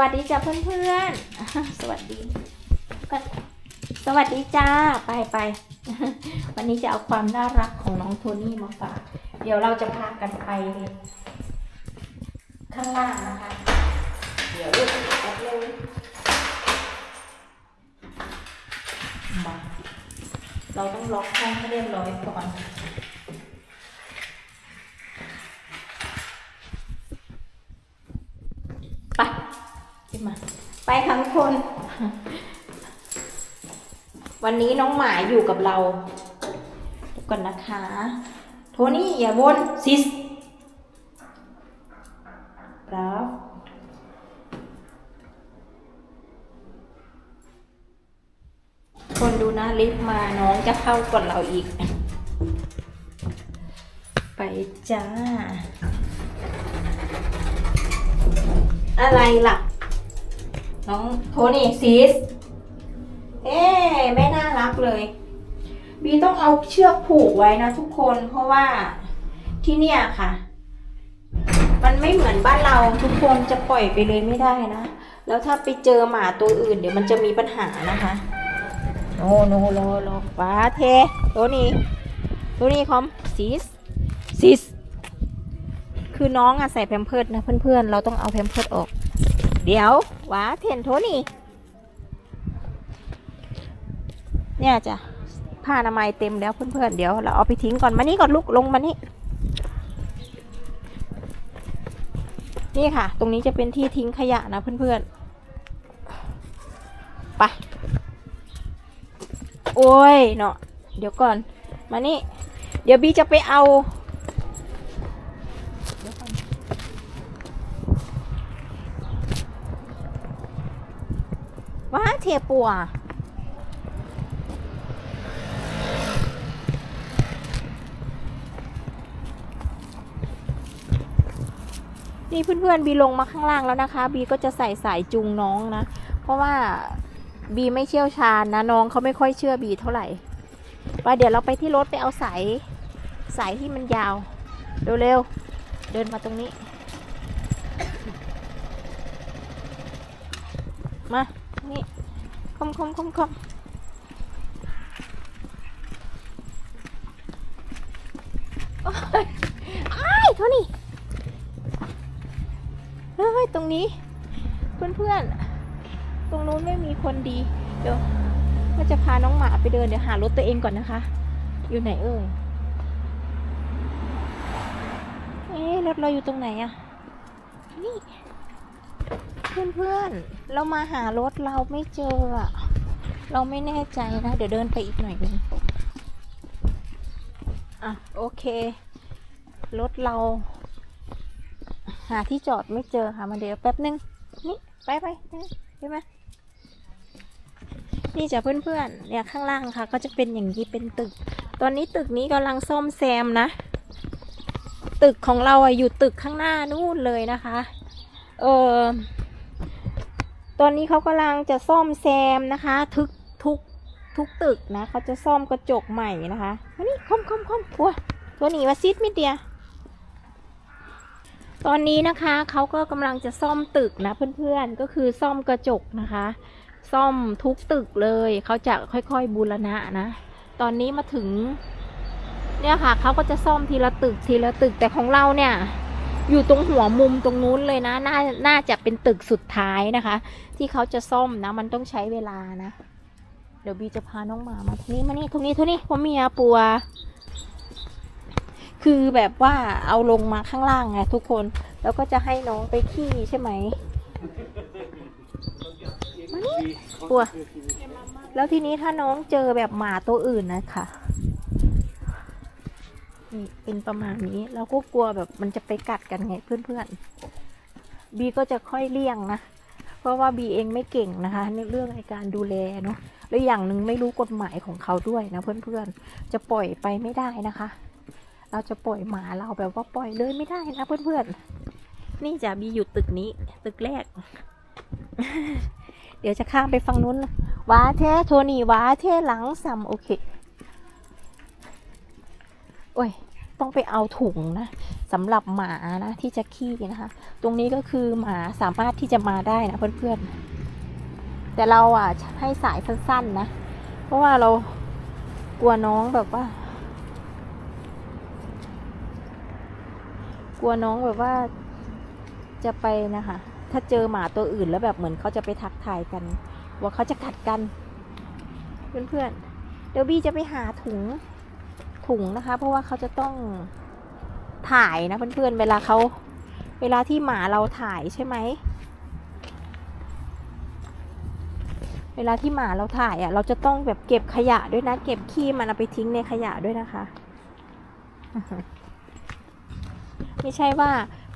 วัสดีจ้าเพื่อนๆ สวัสดีกันสวัสดีจ้า ไปไป วันนี้จะเอาความน่ารักของน้องโทนี่มาฝาก เดี๋ยวเราจะพากันไป ข้างล่างนะคะ เดี๋ยวลูกแป๊บเลยมาเราต้องล็อกห้องให้เรียบร้อยก่อน ไปขึ้น มา ไปค่ะทุกคน วันนี้น้องหมายอยู่กับเราดี๋ยวก่อนนะคะ โทนี่อย่าวนซิสครับคนดูนะลิฟต์มาน้องจะเข้าก่อนเราอีก ไปจ้า อะไรล่ะ น้องโทนี่ซีสเอ๊ะไม่น่ารักเลย บีต้องเอาเชือกผูกไว้นะทุกคนเพราะว่าที่เนี่ยค่ะ มันไม่เหมือนบ้านเราทุกคนจะปล่อยไปเลยไม่ได้นะ แล้วถ้าไปเจอหมาตัวอื่น เดี๋ยวมันจะมีปัญหานะคะโนโนรอรอฟ้าเทตัวนี้ตัวนี้คอมซีสซีสคือน้องอะใส่แพมเพิร์ดนะเพื่อนๆ เราต้องเอาแพมเพิร์ดออก เดี๋ยวหวาเทนโทนี่ เนี่ยจ้ะผ้าอนามัยเต็มแล้วเพื่อนๆเดี๋ยวเราเอาไปทิ้งก่อนมานี่ก่อนลุกลงมานี่นี่ค่ะ ตรงนี้จะเป็นที่ทิ้งขยะนะเพื่อนๆไปโอ้ยเนาะเดี๋ยวก่อน มานี่ เดี๋ยวบีจะไปเอา เทปัว นี่เพื่อนๆบีลงมาข้างล่างแล้วนะคะ บีก็จะใส่สายจูงน้องนะ เพราะว่าบีไม่เชี่ยวชาญนะน้องเขาไม่ค่อยเชื่อบีเท่าไหร่ไปเดี๋ยวเราไปที่รถไปเอาสายสายที่มันยาวเร็วๆเดินมาตรงนี้ มานี่ มคมคมคมโอ้ยเท่านี้เฮ้ยตรงนี้เพื่อนๆตรงนู้นไม่มีคนดี เดี๋ยวก็จะพาน้องหมาไปเดินเดี๋ยวหารถตัวเองก่อนนะคะ อยู่ไหนเอ่ยเอ๊ะรถเราอยู่ตรงไหนอะนี่ เพื่อนๆ เรามาหารถเราไม่เจออะเราไม่แน่ใจนะ เดี๋ยวเดินไปอีกหน่อยนึงอะโอเค รถเรา หาที่จอดไม่เจอค่ะมาเดี๋ยวแป๊บนึง นี่ ไปไปใช่ไหมนี่จ้ะเพื่อนๆ เนี่ยข้างล่างค่ะ ก็จะเป็นอย่างนี้เป็นตึก ตอนนี้ตึกนี้กำลังซ่อมแซมนะ ตึกของเราอะอยู่ตึกข้างหน้านู่นเลยนะคะ เออ ตอนนี้เขากำลังจะซ่อมแซมนะคะทุกทุกทุกตึกนะเขาจะซ่อมกระจกใหม่นะคะมานี่คอมคอมคอมตัวตัวหนีมาซิดมิดเดียตอนนี้นะคะเขาก็กำลังจะซ่อมตึกนะเพื่อนๆก็คือซ่อมกระจกนะคะ ซ่อมทุกตึกเลยเขาจะค่อยๆบูรณะนะ ตอนนี้มาถึงเนี่ยค่ะเขาก็จะซ่อมทีละตึกทีละตึกแต่ของเราเนี่ย อยู่ตรงหัวมุมตรงนู้นเลยนะน่าน่าจะเป็นตึกสุดท้ายนะคะ ที่เขาจะซ่อมนะ มันต้องใช้เวลานะ เดี๋ยวบีจะพาน้องหมามาทีนี้มานี่ตรงนี้ตรงนี้พ่อเมียปัว คือแบบว่าเอาลงมาข้างล่างไงทุกคน แล้วก็จะให้น้องไปขี้ใช่ไหมปัว แล้วทีนี้ถ้าน้องเจอแบบหมาตัวอื่นนะคะ นี่เป็นประมาณนี้เราก็กลัวแบบมันจะไปกัดกันไงเพื่อนๆบีก็จะค่อยเลี่ยงนะเพราะว่าบีเองไม่เก่งนะคะ ในเรื่องในการดูแลเนาะแล้วอย่างหนึ่งไม่รู้กฎหมายของเขาด้วยนะเพื่อนๆจะปล่อยไปไม่ได้นะคะ เราจะปล่อยหมาเราแบบว่าปล่อยเลยไม่ได้นะเพื่อนๆนี่จะบีอยู่ตึกนี้ ตึกแรก เดี๋ยวจะข้ามไปฝั่งนู้นว้าแท้โทนี่ว้าแท้หลังซ้ำโอเค โอ้ยต้องไปเอาถุงนะสำหรับหมานะที่จะขี้นะคะ ตรงนี้ก็คือหมาสามารถที่จะมาได้นะเพื่อนๆ แต่เราอะให้สายสั้นๆนะ เพราะว่าเรากลัวน้องแบบว่า กลัวน้องแบบว่าจะไปนะคะ ถ้าเจอหมาตัวอื่นแล้วแบบเหมือนเขาจะไปทักทายกัน ว่าเขาจะกัดกัน เพื่อนๆ เดี๋ยวบี้จะไปหาถุง ถุงนะคะ เพราะว่าเขาจะต้องถ่ายนะเพื่อนๆเวลาเขาเวลาที่หมาเราถ่ายใช่ไหม เวลาที่หมาเราถ่ายอะ เราจะต้องแบบเก็บขยะด้วยนะ เก็บขี้มันเอาไปทิ้งในขยะด้วยนะคะ ไม่ใช่ว่า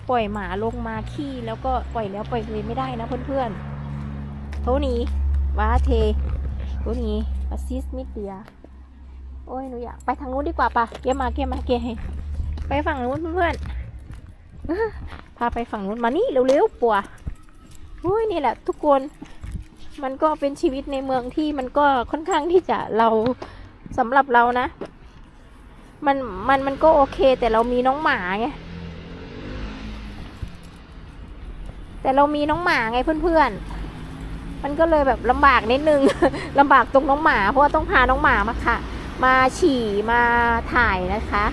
ปล่อยหมาลงมาขี้แล้วก็ปล่อยแล้วปล่อยเลยไม่ได้นะเพื่อนๆโทนี้วาเทโทนี้ปาซิสมิเดีย โอ้ยหนูอยากไปทางนู้นดีกว่าปะเกียมาเกียมาเกียไปฝั่งนู้นเพื่อนพาไปฝั่งนู้นมานี่เร็วๆปัวโอ้ยนี่แหละ ทุกคนมันก็เป็นชีวิตในเมืองที่มันก็ค่อนข้างที่จะเราสำหรับเรานะ มันมันมันก็โอเค แต่เรามีน้องหมาไงแต่เรามีน้องหมาไงเพื่อนๆ มันก็เลยแบบลำบากนิดนึงลำบากตรงน้องหมา เพราะว่าต้องพาน้องหมามาค่ะ มาฉี่มาถ่ายนะคะ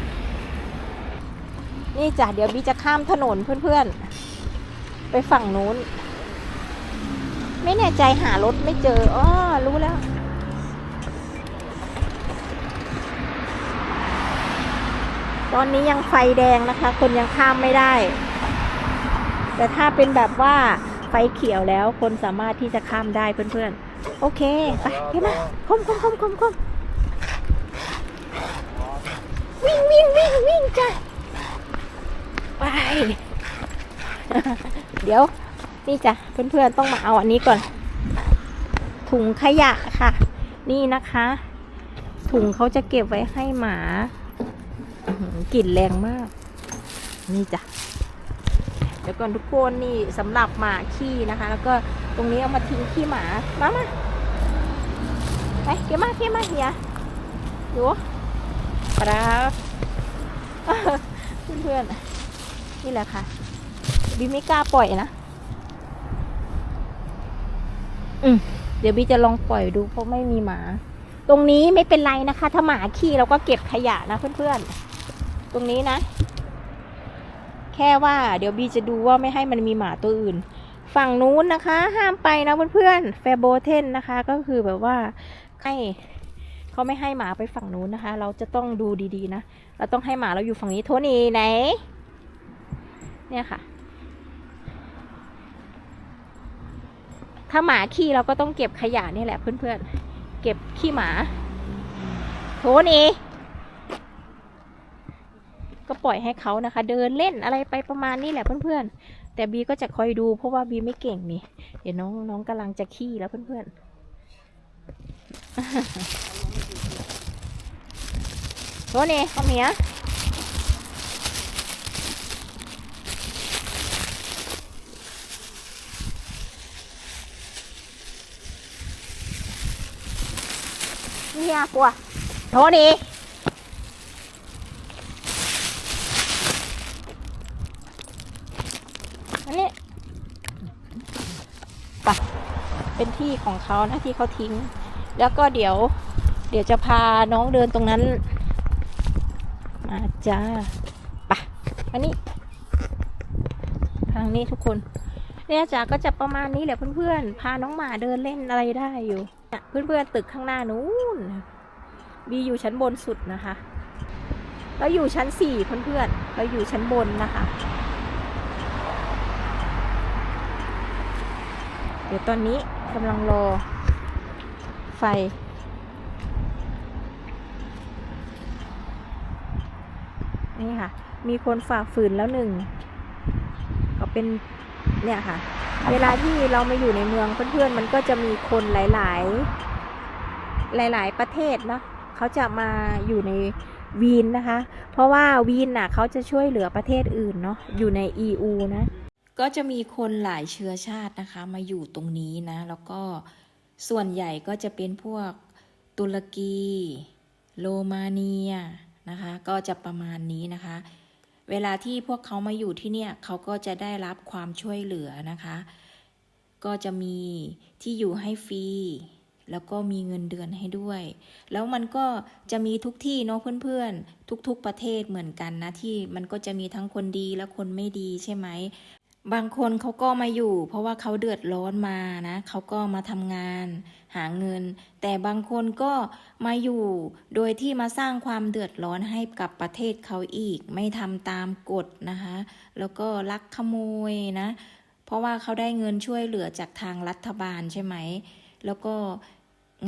นี่จ้ะเดี๋ยวบีจะข้ามถนนเพื่อนๆ ไปฝั่งนู้น ไม่แน่ใจหารถไม่เจออ้อรู้แล้วตอนนี้ยังไฟแดงนะคะ คนยังข้ามไม่ได้ แต่ถ้าเป็นแบบว่าไฟเขียวแล้วคนสามารถที่จะข้ามได้เพื่อนๆ โอเค ไปขึ้นมาคมคมคมคมคม วิ่งวิ่งวิ่งวิ่งจ้ะไป เดี๋ยว นี่จ้ะเพื่อนๆต้องมาเอาอันนี้ก่อน ถุงขยะค่ะ นี่นะคะ ถุงเขาจะเก็บไว้ให้หมากลิ่นแรงมาก นี่จ้ะเดี๋ยวก่อนทุกคนนี่สำหรับหมาขี้นะคะ แล้วก็ตรงนี้เอามาทิ้งขี้หมามามาไปเกี่ยมาเกี่ยมาเฮียดู ครับเพื่อนๆนี่แหละค่ะบีไม่กล้าปล่อยนะอืมเดี๋ยวบีจะลองปล่อยดูเพราะไม่มีหมา ตรงนี้ไม่เป็นไรนะคะ ถ้าหมาขี้เราก็เก็บขยะนะเพื่อนๆ ตรงนี้นะ แค่ว่า เดี๋ยวบีจะดูว่าไม่ให้มันมีหมาตัวอื่น ฝั่งนู้นนะคะ ห้ามไปนะเพื่อนๆแฟโบเทนนะคะ ก็คือแบบว่าให้ เขาไม่ให้หมาไปฝั่งนู้นนะคะ เราจะต้องดูดีๆนะ เราต้องให้หมาเราอยู่ฝั่งนี้โทนี่ไหน เนี่ยค่ะ ถ้าหมาขี้เราก็ต้องเก็บขยะนี่แหละเพื่อนๆ เก็บขี้หมา โทนี่ก็ปล่อยให้เขานะคะ เดินเล่นอะไรไปประมาณนี้แหละเพื่อนๆ แต่บีก็จะคอยดูเพราะว่าบีไม่เก่งนี่ เดี๋ยวน้องน้องกำลังจะขี้แล้วเพื่อนๆ โทนี่คอมเฮียเฮียกลัวโทนี่อันนี้ปะเป็นที่ของเขานะที่เขาทิ้ง แล้วก็เดี๋ยว เดี๋ยวจะพาน้องเดินตรงนั้น มาจ้าปะอันนี้ ทางนี้ทุกคน เนี่ยจ้าก็จะประมาณนี้แหละเพื่อนๆ พาน้องหมาเดินเล่นอะไรได้อยู่เนี่ยเพื่อนๆ ตึกข้างหน้านู้น บีอยู่ชั้นบนสุดนะคะ เราอยู่ชั้นสี่เพื่อนๆ เราอยู่ชั้นบนนะคะ เดี๋ยวตอนนี้กำลังรอไฟ นี่ค่ะ มีคนฝ่าฝืนแล้วหนึ่งก็เป็นเนี่ยค่ะ เวลาที่เรามาอยู่ในเมืองเพื่อนๆมันก็จะมีคนหลาย ๆ หลาย ๆ ประเทศเนาะเขาจะมาอยู่ในวีนนะคะ เพราะว่าวีนน่ะเขาจะช่วยเหลือประเทศอื่นเนาะอยู่ใน EU นะ ก็จะมีคนหลายเชื้อชาตินะคะ มาอยู่ตรงนี้นะ แล้วก็ส่วนใหญ่ก็จะเป็นพวกตุรกี โรมาเนีย นะคะ ก็จะประมาณนี้นะคะ เวลาที่พวกเขามาอยู่ที่เนี่ยเขาก็จะได้รับความช่วยเหลือนะคะ ก็จะมีที่อยู่ให้ฟรีแล้วก็มีเงินเดือนให้ด้วย แล้วมันก็จะมีทุกที่เนาะเพื่อนๆ ทุกๆประเทศเหมือนกันนะที่มันก็จะมีทั้งคนดีและคนไม่ดีใช่ไหม บางคนเขาก็มาอยู่ เพราะว่าเขาเดือดร้อนมานะเขาก็มาทำงานหาเงิน แต่บางคนก็มาอยู่ โดยที่มาสร้างความเดือดร้อนให้กับประเทศเขาอีก ไม่ทำตามกฎนะคะ แล้วก็ลักขโมยนะ เพราะว่าเขาได้เงินช่วยเหลือจากทางรัฐบาลใช่ไหม แล้วก็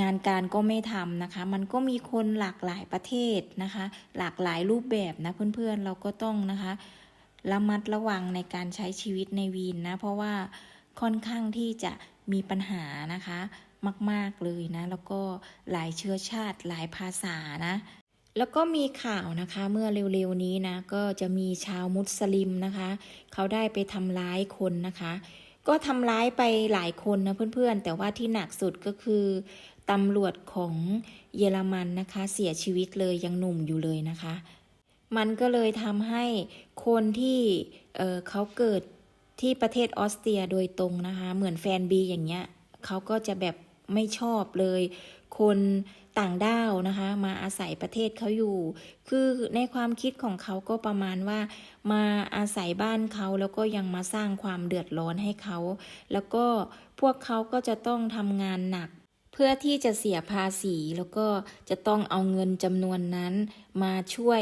งานการก็ไม่ทำนะคะ มันก็มีคนหลากหลายประเทศนะคะ หลากหลายรูปแบบนะเพื่อนๆเราก็ต้องนะคะ ระมัดระวังในการใช้ชีวิตในวีนนะ เพราะว่าค่อนข้างที่จะมีปัญหานะคะ มาก ๆ เลยนะ แล้วก็หลายเชื้อชาติหลายภาษานะ แล้วก็มีข่าวนะคะเมื่อเร็ว ๆ นี้นะ ก็จะมีชาวมุสลิมนะคะ เขาได้ไปทำร้ายคนนะคะก็ทำร้ายไปหลายคนนะเพื่อนๆ แต่ว่าที่หนักสุดก็คือตำรวจของเยอรมันนะคะ เสียชีวิตเลยยังหนุ่มอยู่เลยนะคะ มันก็เลยทำให้คนที่เเขาเกิดที่ประเทศออสเตรียโดยตรงนะคะ เหมือนแฟนบีอย่างเงี้ยเขาก็จะแบบไม่ชอบเลย คนต่างด้าวนะคะ มาอาศัยประเทศเขาอยู่ คือในความคิดของเขาก็ประมาณว่า มาอาศัยบ้านเขาแล้วก็ยังมาสร้างความเดือดร้อนให้เขา แล้วก็พวกเขาก็จะต้องทำงานหนัก เพื่อที่จะเสียภาษีแล้วก็จะต้องเอาเงินจำนวนนั้นมาช่วย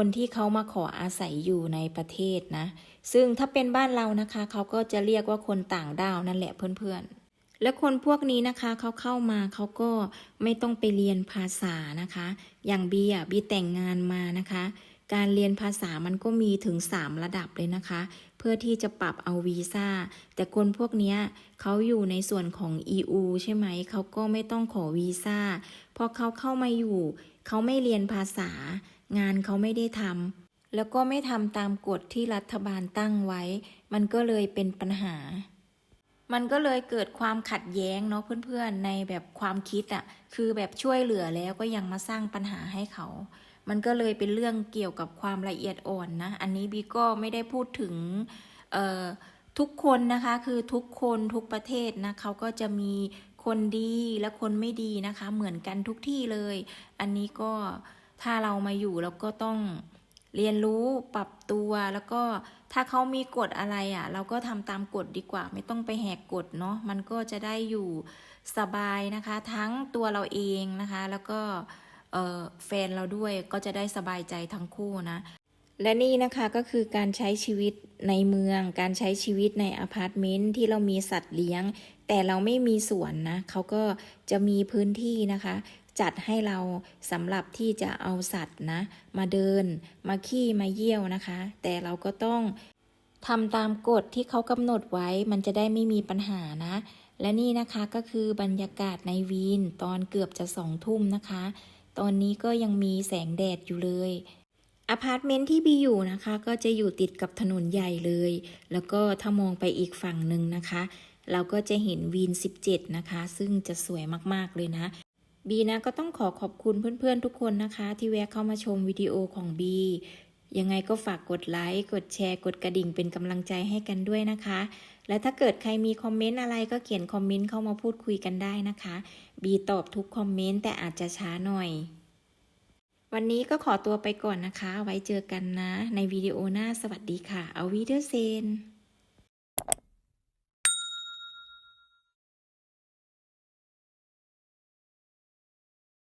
คนที่เขามาขออาศัยอยู่ในประเทศนะ ซึ่งถ้าเป็นบ้านเรานะคะ เขาก็จะเรียกว่าคนต่างด้าวนั่นแหละเพื่อนๆ และคนพวกนี้นะคะเขาเข้ามาเขาก็ไม่ต้องไปเรียนภาษานะคะ อย่างบีอะบีแต่งงานมานะคะ การเรียนภาษามันก็มีถึง 3 ระดับเลยนะคะ เพื่อที่จะปรับเอาวีซ่า แต่คนพวกนี้เขาอยู่ในส่วนของ EU ใช่ไหม เขาก็ไม่ต้องขอวีซ่า พอเขาเข้ามาอยู่ เขาไม่เรียนภาษา งานเขาไม่ได้ทำแล้วก็ไม่ทำตามกฎที่รัฐบาลตั้งไว้ มันก็เลยเป็นปัญหา มันก็เลยเกิดความขัดแย้งเนาะเพื่อนๆในแบบความคิดอะ่ะ คือแบบช่วยเหลือแล้วก็ยังมาสร้างปัญหาให้เขา มันก็เลยเป็นเรื่องเกี่ยวกับความละเอียดอ่อนนะ อันนี้บีก็ไม่ได้พูดถึงเอ่อทุกคนนะคะ คือทุกคนทุกประเทศนะเขาก็จะมีคนดีและคนไม่ดีนะคะ เหมือนกันทุกที่เลย อันนี้ก็ ถ้าเรามาอยู่เราก็ต้องเรียนรู้ปรับตัวแล้วก็ถ้าเขามีกฎอะไรอะ่ะ เราก็ทำตามกฎดีกว่า ไม่ต้องไปแหกกฎเนาะมันก็จะได้อยู่สบายนะคะ ทั้งตัวเราเองนะคะ แล้วก็แฟนเราด้วยก็จะได้สบายใจทั้งคู่นะ และนี่นะคะก็คือการใช้ชีวิตในเมือง การใช้ชีวิตในอพาร์ตเมนต์ที่เรามีสัตว์เลี้ยง แต่เราไม่มีสวนนะเขาก็จะมีพื้นที่นะคะ จัดให้เราสำหรับที่จะเอาสัตว์นะ มาเดิน มาขี้มาเยี่ยวนะคะ แต่เราก็ต้องทำตามกฎที่เขากำหนดไว้มันจะได้ไม่มีปัญหานะ และนี่นะคะก็คือบรรยากาศในวีนตอนเกือบจะสองทุ่มนะคะ ตอนนี้ก็ยังมีแสงแดดอยู่เลยอพาร์ตเมนต์ที่บีอยู่นะคะ ก็จะอยู่ติดกับถนนใหญ่เลย แล้วก็ถ้ามองไปอีกฝั่งหนึ่งนะคะ เราก็จะเห็นวีน 17 นะคะ ซึ่งจะสวยมากๆเลยนะ บีนะก็ต้องขอขอบคุณเพื่อนๆทุกคนนะคะ ที่แวะเข้ามาชมวิดีโอของบียังไงก็ฝากกดไลค์ กดแชร์ กดกระดิ่งเป็นกำลังใจให้กันด้วยนะคะ และถ้าเกิดใครมีคอมเมนต์อะไรก็เขียนคอมเมนต์เข้ามาพูดคุยกันได้นะคะ บีตอบทุกคอมเมนต์แต่อาจจะช้าหน่อย วันนี้ก็ขอตัวไปก่อนนะคะ ไว้เจอกันนะ ในวิดีโอหน้าสวัสดีค่ะ เอาวีเดอร์เซน